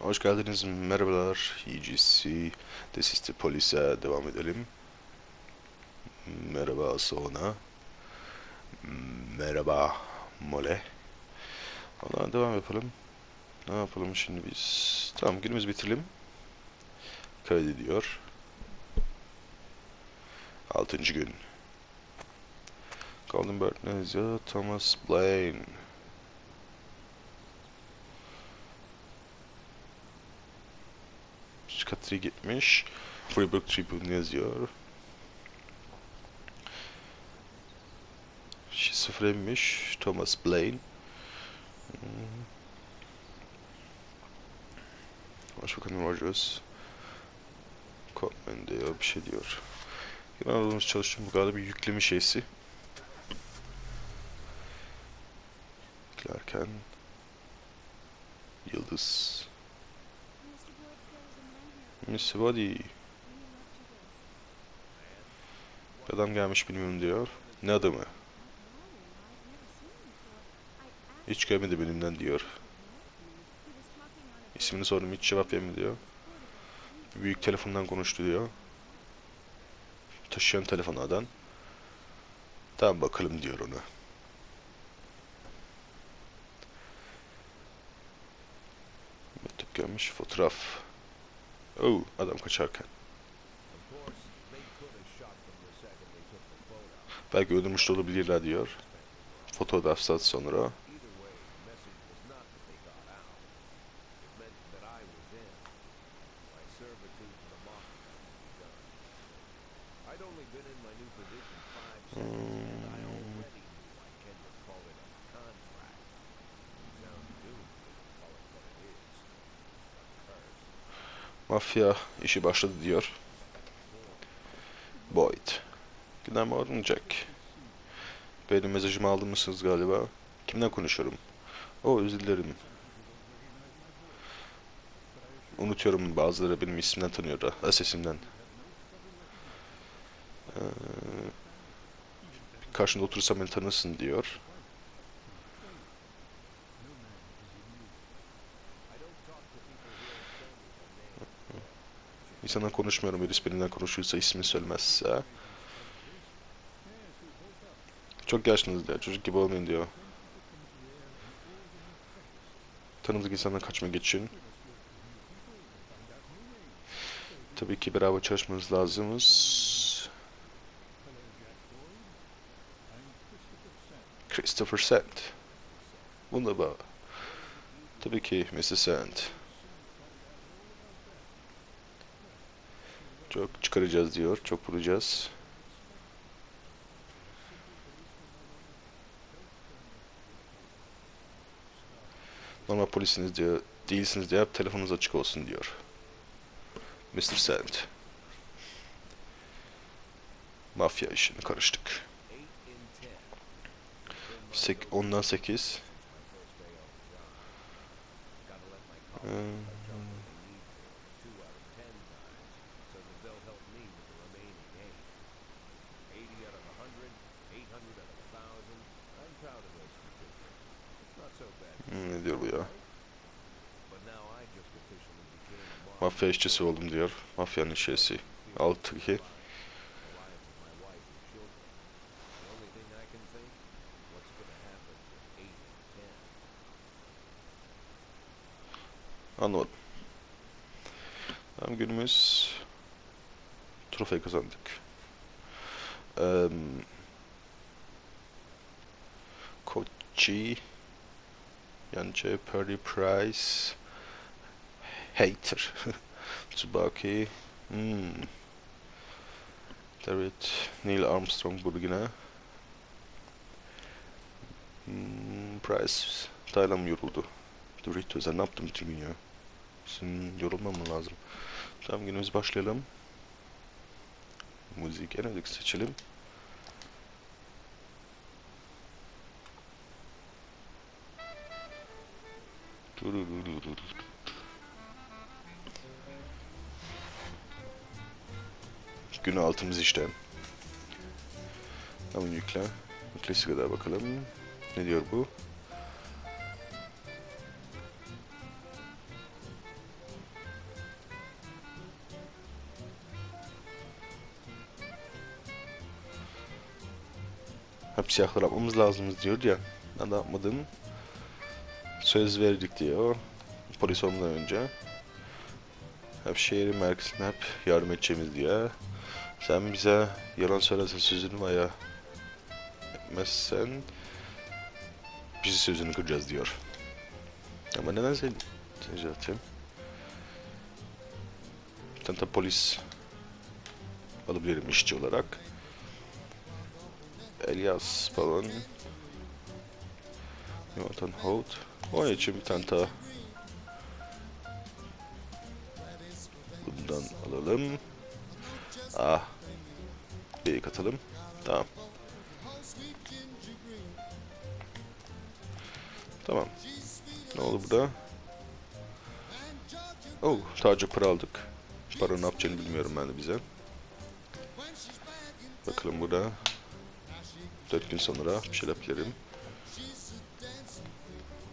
Hoş geldiniz, merhabalar. EGC, Desiste Polis'e devam edelim. Merhaba Sona. Merhaba Mole. Valla devam yapalım. Ne yapalım şimdi biz? Tamam günümüzü bitirelim. Kaydediyor. Altıncı gün. Ne yazıyor? Thomas Blaine. Katri gitmiş. Freeburg Tribune yazıyor. Şizofrenmiş. Thomas Blaine. Hmm. Başbakan Rogers. Cotman diyor bir şey diyor. Genel olduğumuz çalıştığım bu galiba bir yükleme şeysi. Clarken. Yıldız. Miss Body. Adam gelmiş bilmiyorum diyor. Ne adamı? Hiç gelmedi benimden diyor. İsmini sordum hiç cevap vermedi diyor. Büyük telefondan konuştu diyor. Taşıyan telefonu adam. Tamam bakalım diyor ona. Mektup gelmiş fotoğraf. Oh adam kaçarken. Belki öldürmüş de olabilirler diyor. Fotoğraftan sonra. Mafya işi başladı diyor. Boyd. Günden morning Jack. Benim mesajımı aldın mısınız galiba? Kimden konuşuyorum? O özür dilerim. Unutuyorum bazıları benim isimden tanıyor da. Sesimden. Ee, karşında otursam beni tanırsın diyor. İnsanla konuşmuyorum. Birisi benimle konuşursa ismini söylemezse. Çok yaşlısınız diyor. Çocuk gibi olmayın diyor. Tanıdık insanla kaçma geçin. Tabii ki beraber çalışmamız lazımız. Christopher Sand. Wunderbar. Tabii ki Mr. Sand. Çok çıkaracağız diyor. Çok vuracağız. Normal polisiniz diyor. Değilsiniz diyor. Telefonunuz açık olsun diyor. Mr. Sand. Mafya işine karıştık. Sek ondan 8. Ee, hmm, Mafya işçisi oldum diyor. Mafyanın şeysi. 6 2. Anladım. Tamam günümüz trofey kazandık. Um, Kochi Yance Perry Price Hater Tsubaki. Hmm. David Neil Armstrong burada yine hmm, Price Taylan yoruldu. Doritos sen ne yaptın bütün gün ya? Senin yorulman mı lazım? Tamam günümüz başlayalım. Müzik en öndeki seçelim Günü altımız işte. Tamam yükle. Yükle kadar bakalım. Ne diyor bu? Hep siyahlar yapmamız lazım diyor ya. Ben de yapmadım. Söz verdik diyor. Polis olmadan önce. Hep şehrin merkezine hep yardım edeceğimiz diye. Sen bize yalan söylersen sözünü veya etmezsen biz sözünü kıracağız diyor. Ama neden sen zaten? Tane de polis alabilirim işçi olarak. Elias falan. Jonathan Holt. Onun için bir tane daha bundan alalım. Ah. Bir katalım. Tamam. Tamam. Ne oldu burada? Oh, sadece para aldık. Para ne yapacağını bilmiyorum ben de bize. Bakalım burada. 4 gün sonra bir şeyler yapabilirim.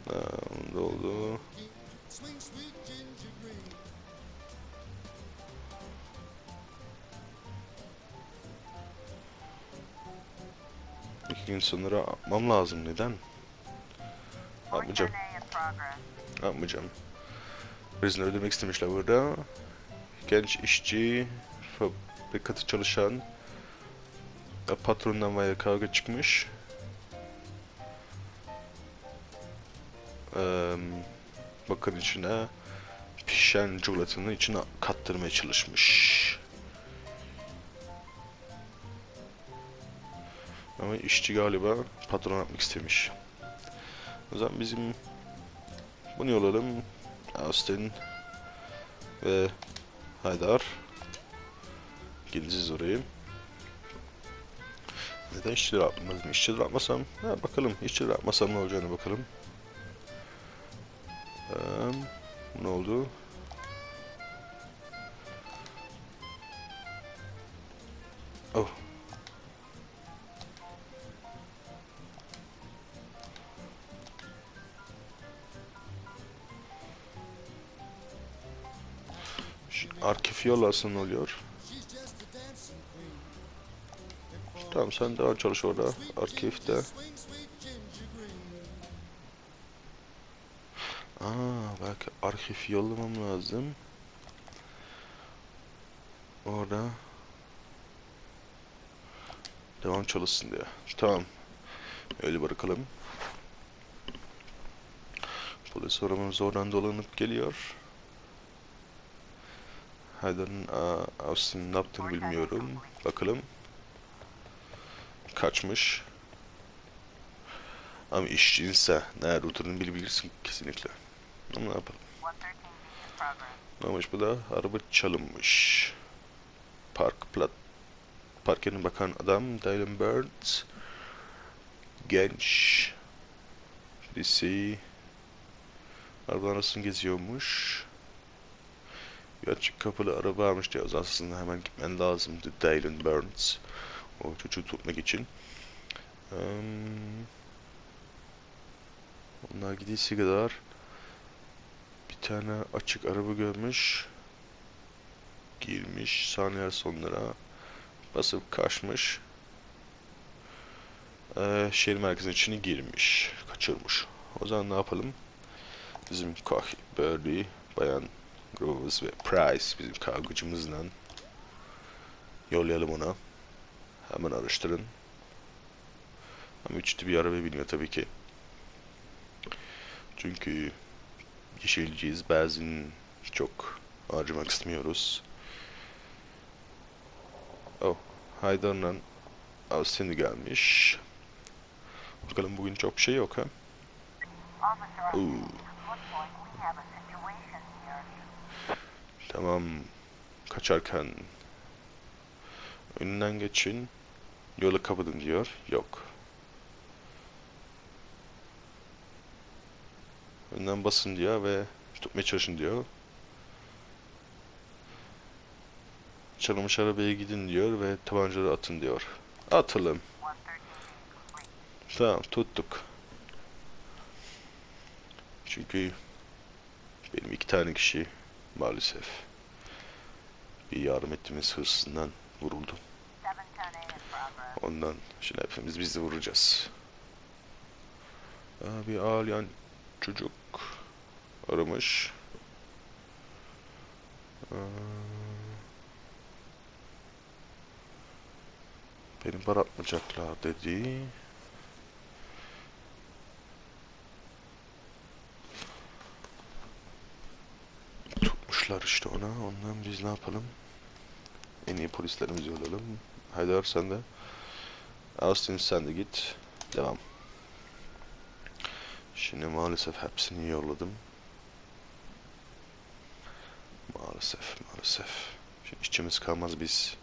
Ha, ne oldu? Sonra yapmam lazım. Neden? Yapmayacağım. Yapmayacağım. Birisini öldürmek istemişler burada. Genç işçi, fabrikatı çalışan patrondan veya kavga çıkmış. Bakın içine pişen çikolatanın içine kattırmaya çalışmış. Ama işçi galiba patron yapmak istemiş. O zaman bizim bunu yollayalım. Austin ve Haydar. Gideceğiz oraya. Neden işçileri atmadım? İşçileri atmasam, ha, bakalım. İşçileri atmasam ne olacağını bakalım. Ee, ne oldu? Ne oluyor? Tamam sen devam çalış orada. Arkifte. Aa belki arşiv yollamam lazım. Orada. Devam çalışsın diye. Tamam. Öyle bırakalım. Polis aramamız oradan dolanıp geliyor. Haydar'ın Austin ne yaptığını bilmiyorum. Bakalım. Kaçmış. Ama işçiyse nerede oturduğunu bilebilirsin kesinlikle. Ama ne yapalım. Ne olmuş bu da? Araba çalınmış. Park plat park yerine bakan adam Dylan Burns genç lise araba arasını geziyormuş bir kapılı araba almış diyoruz. Aslında hemen gitmen lazımdı Dylan Burns. O çocuğu tutmak için. Um, onlar gidiyse kadar bir tane açık araba görmüş. Girmiş saniye sonlara. Basıp kaçmış. Ee, şehir merkezinin içine girmiş. Kaçırmış. O zaman ne yapalım? Bizim Birdie, Bayan Groves ve Price bizim kavgacımızla yollayalım ona hemen araştırın ama üçlü bir araba biniyor tabii ki çünkü yeşilciyiz benzin çok harcamak istemiyoruz Oh, Haydar'la Austin gelmiş. Bakalım bugün çok şey yok ha. Oo. Tamam. Kaçarken önünden geçin. Yolu kapatın diyor. Yok. Önden basın diyor ve tutmaya çalışın diyor. Çalınmış arabaya gidin diyor ve tabancaları atın diyor. Atalım. Tamam tuttuk. Çünkü benim iki tane kişi maalesef bir yardım ettiğimiz hırsızından vuruldu. Ondan şimdi hepimiz biz de vuracağız. Aa, bir ağlayan çocuk aramış. Aa, beni baratmayacaklar dedi. Tutmuşlar işte ona. Ondan biz ne yapalım? En iyi polislerimizi yollayalım. Haydar sen de. Austin sen de git. Devam. Şimdi maalesef hepsini yolladım. Maalesef, maalesef. Şimdi işçimiz kalmaz biz.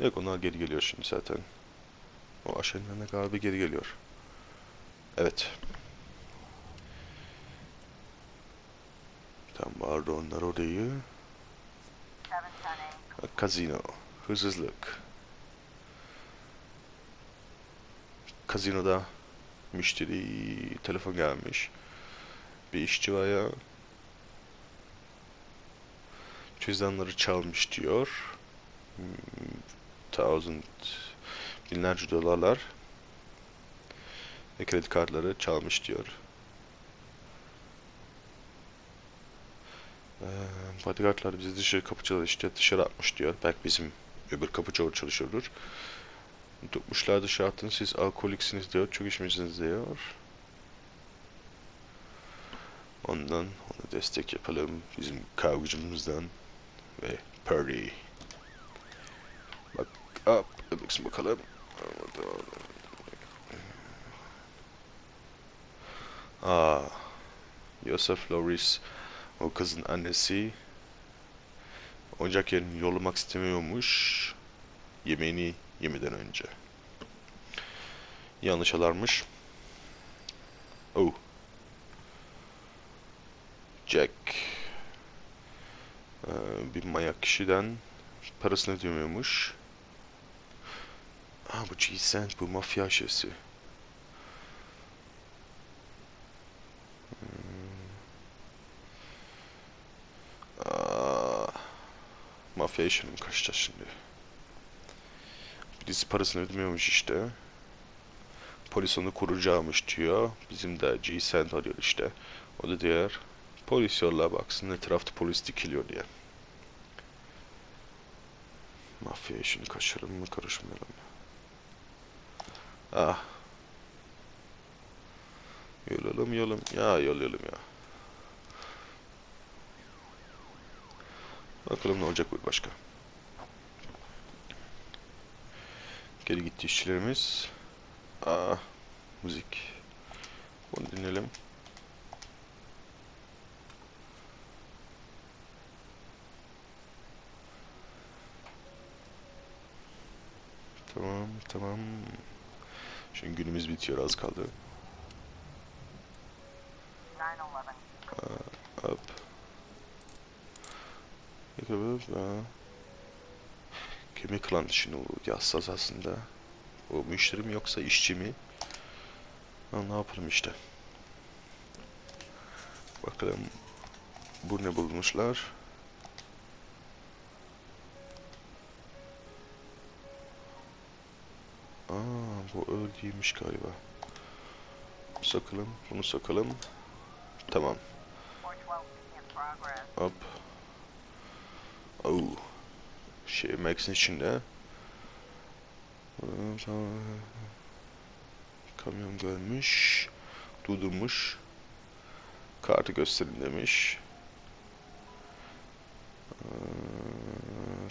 Yok onlar geri geliyor şimdi zaten. O aşağı galiba geri geliyor. Evet. Tam vardı onlar odayı. Kazino. Hırsızlık. Kazinoda müşteri telefon gelmiş. Bir işçi var ya. Cüzdanları çalmış diyor. Hmm, Thousand binlerce dolarlar ve kredi kartları çalmış diyor. Ee, bodyguardlar bizi dışarı kapı çalıştı, dışarı atmış diyor. Belki bizim öbür kapı çoğu çalışıyordur. Tutmuşlar dışarı attın, siz alkoliksiniz diyor, çok içmişsiniz diyor. Ondan ona destek yapalım bizim kavgacımızdan ve Purdy. Bak, up, baksın bakalım. Aa, Yosef Loris, o kızın annesi oyuncak yerini yollamak istemiyormuş yemeğini yemeden önce. Yanlış alarmış. Oh. Jack. Ee, bir manyak kişiden parasını ödemiyormuş. Aa bu G-Cent bu mafya aşısı. Mi kaçacağız şimdi? Birisi parasını ödemiyormuş işte. Polis onu kuracağımış diyor. Bizim de G-Cent arıyor işte. O da diğer polis yolla baksın etrafta polis dikiliyor diye. Mafya işini kaçıralım mı karışmayalım? Ah. Yollayalım yolum. Ya yollayalım ya. Bakalım ne olacak bu başka. Geri gitti işçilerimiz. Aa, müzik. Bunu dinleyelim. Tamam, tamam. Şimdi günümüz bitiyor, az kaldı. 9-11. Hop. Yakalayıp, aa. Kimi kılan şimdi o yassas aslında. O müşteri mi yoksa işçi mi? Ha, ne yapalım işte. Bakalım. Bu ne bulmuşlar? Aa, bu öldüymüş galiba. Sokalım, bunu sokalım. Tamam. 412 in progress. Hop. Oh. Şey Max'in içinde. Kamyon görmüş. Durdurmuş. Kartı gösterin demiş. Ee,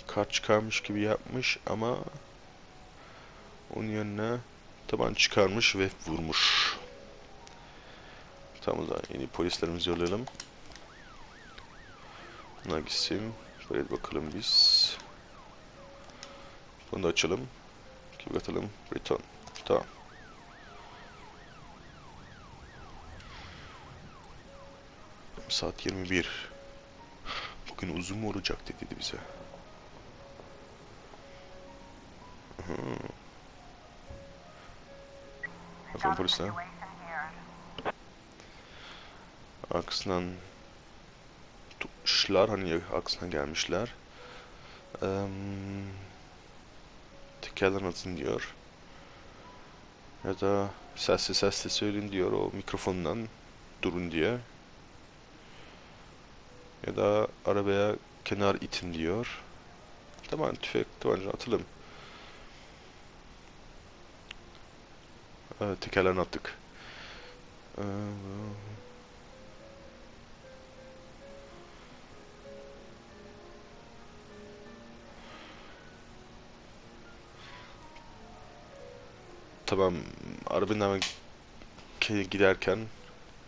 Kart çıkarmış gibi yapmış ama onun yerine taban çıkarmış ve vurmuş. Tamam o zaman yeni polislerimizi yollayalım. Buna gitsin. Böyle bakalım biz. Bunu da açalım. Gibi atalım. Return. Tamam. Saat 21. Bugün uzun mu olacak dedi bize. Hı. Bakın polisler. Arkasından tutmuşlar. Hani arkasından gelmişler. Atın diyor. Ya da sesli sesli söyleyin diyor o mikrofondan durun diye. Ya da arabaya kenar itin diyor. Tamam tüfek tabanca atalım. Evet, tekerlerini attık. Ee, Tamam, arabanın giderken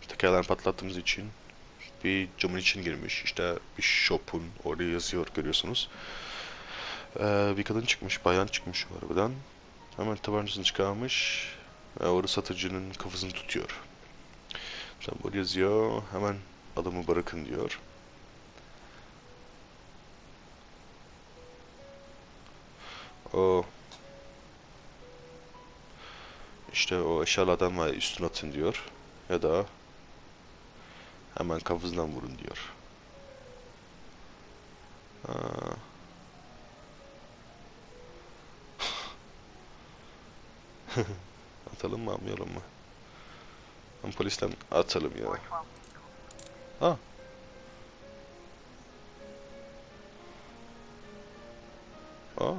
tekerlerini patlattığımız için bir camın için girmiş. İşte bir shop'un orada yazıyor görüyorsunuz. Ee, bir kadın çıkmış, bayan çıkmış o arabadan. Hemen tabancasını çıkarmış ve orada satıcının kafasını tutuyor. Tam orada yazıyor, hemen adamı bırakın diyor. O işte o eşyalardan var üstüne atın diyor. Ya da hemen kafasından vurun diyor. Atalım mı atmayalım mı? Ama polisten atalım ya. 412. Ha. Aa.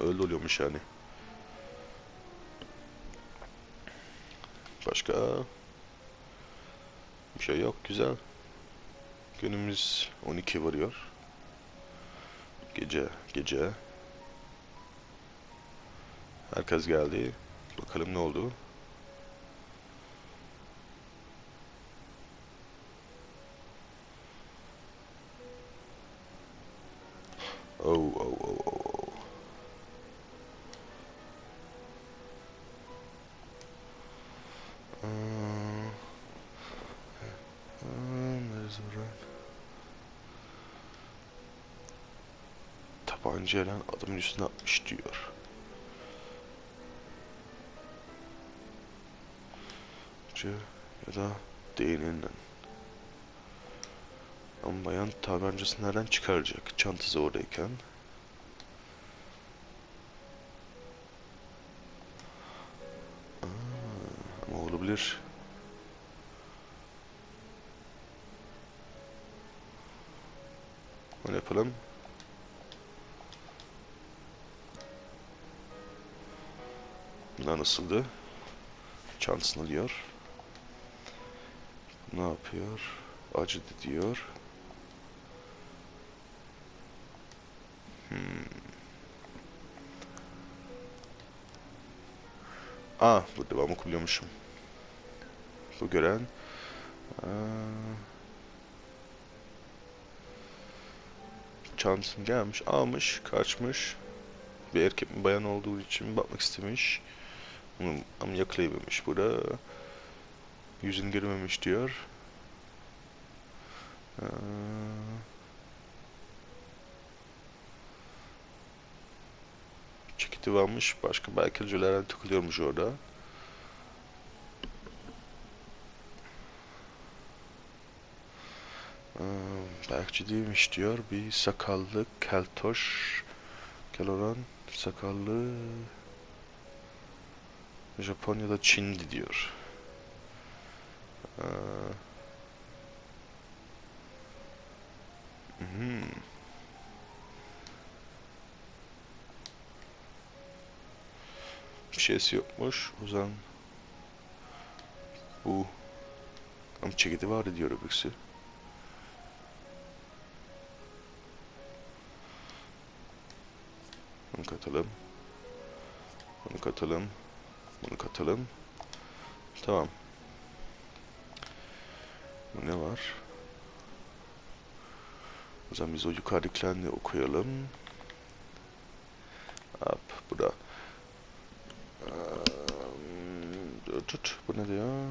Öyle oluyormuş yani. Başka bir şey yok. Güzel. Günümüz 12 varıyor. Gece, gece. Herkes geldi. Bakalım ne oldu. Oh, oh, oh. Tabancayla adamın üstüne atmış diyor. Ya da değneğinden. Ama bayan tabancasını nereden çıkaracak? Çantası oradayken. Aa, ama olabilir. Öyle yapalım. Bunlar nasıldı? Çantasını alıyor. Ne yapıyor? Acıdı diyor. Hmm. Aa, bu devamı okuyormuşum. Bu gören aa, çantasını gelmiş, almış, kaçmış. Bir erkek mi bayan olduğu için bakmak istemiş. Ama yakalayamamış. Burada yüzünü görmemiş diyor. Aa, ceketi varmış. Başka belki takılıyormuş orada. Aa, Belki değilmiş diyor. Bir sakallı keltoş Keloran sakallı Japonya'da Çin'di diyor. Aa, hmm. Bir şeysi yokmuş. O zaman bu ama ceketi vardı diyor öbürsü. Bunu katalım. Bunu katalım. Bunu katalım. Tamam. Bu ne var? O zaman biz o yukarıdakilerini okuyalım. Hop, bu da. Tut, bu ne diyor?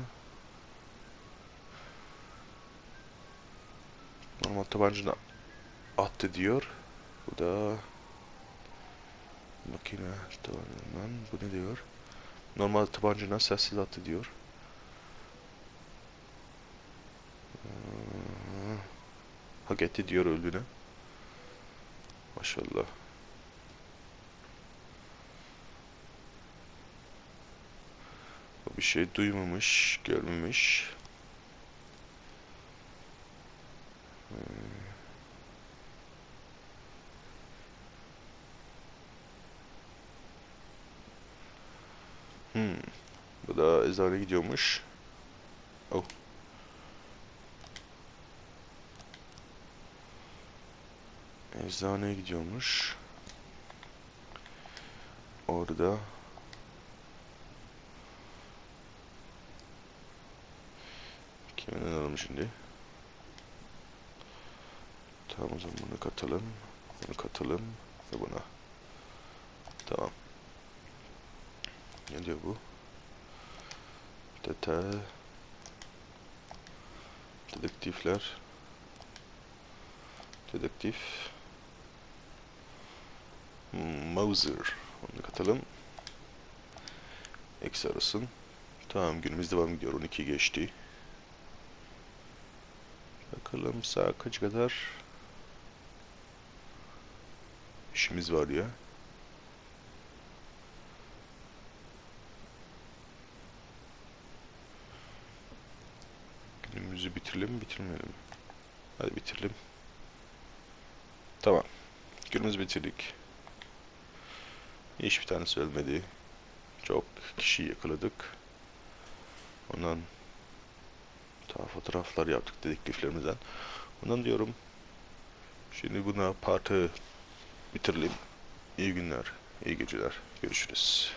Normal tabancana attı diyor. Bu da makine tabancadan bu ne diyor? Normal tabancana ses silahı diyor. Hmm. Hak etti diyor öldüğüne. Maşallah. Bir şey duymamış, görmemiş. Eczane gidiyormuş. Oh. Eczaneye gidiyormuş. Orada Kiminden alalım şimdi? Tamam o zaman bunu katalım. Bunu katalım. Ve buna. Tamam. Ne diyor bu? Dete. Dedektifler. Dedektif. Hmm, Mauser. Onu katalım. Eksi arasın. Tamam günümüz devam ediyor. 12 geçti. Bakalım saat kaç kadar? İşimiz var ya. Günümüzü bitirelim bitirmeyelim? Hadi bitirelim. Tamam. Günümüzü bitirdik. Hiçbir tanesi ölmedi. Çok kişi yakaladık. Ondan daha fotoğraflar yaptık dedektiflerimizden. Ondan diyorum. Şimdi buna partı bitirelim. İyi günler, iyi geceler. Görüşürüz.